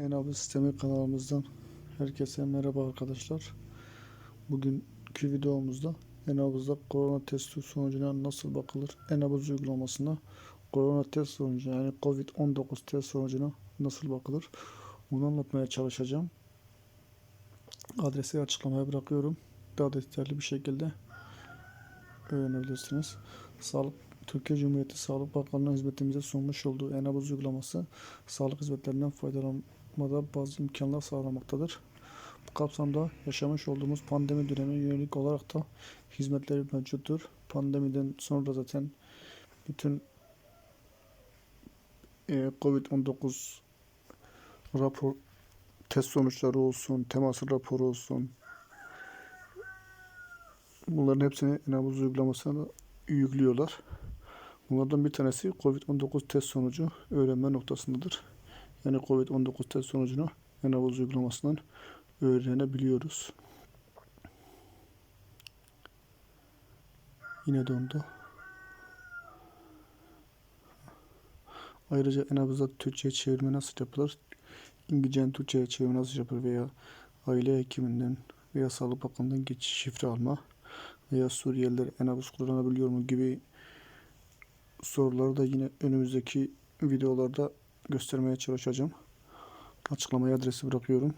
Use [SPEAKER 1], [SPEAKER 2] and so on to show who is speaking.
[SPEAKER 1] Enabı Sistemi kanalımızdan herkese merhaba arkadaşlar. Bugünkü videomuzda Enabız'da korona testi sonucuna nasıl bakılır? Enabız uygulamasında korona test sonucuna yani Covid-19 test sonucuna nasıl bakılır? Bunu anlatmaya çalışacağım. Adresi açıklamaya bırakıyorum. Daha detaylı bir şekilde öğrenebilirsiniz. Sağlık Türkiye Cumhuriyeti Sağlık Bakanlığı hizmetimize sunmuş olduğu Enabız uygulaması sağlık hizmetlerinden faydalanmada bazı imkanlar sağlamaktadır. Bu kapsamda yaşamış olduğumuz pandemi dönemine yönelik olarak da hizmetleri mevcuttur. Pandemiden sonra zaten bütün e, Covid-19 rapor test sonuçları olsun, temas raporu olsun. Bunların hepsini Enabuz uygulamasına yüklüyorlar. Bunlardan bir tanesi COVID-19 test sonucu öğrenme noktasındadır. Yani COVID-19 test sonucunu Enavuz uygulamasından öğrenebiliyoruz. Yine dondu. Ayrıca Enavuz'da Türkçe'ye çevirme nasıl yapılır? İngilizce'nin Türkçe'ye çevirme nasıl yapılır veya aile hekiminden veya Sağlık Bakanlığı'ndan geçiş şifre alma veya Suriyeliler Enavuz kullanabiliyor mu gibi soruları da yine önümüzdeki videolarda göstermeye çalışacağım. Açıklamaya adresi bırakıyorum.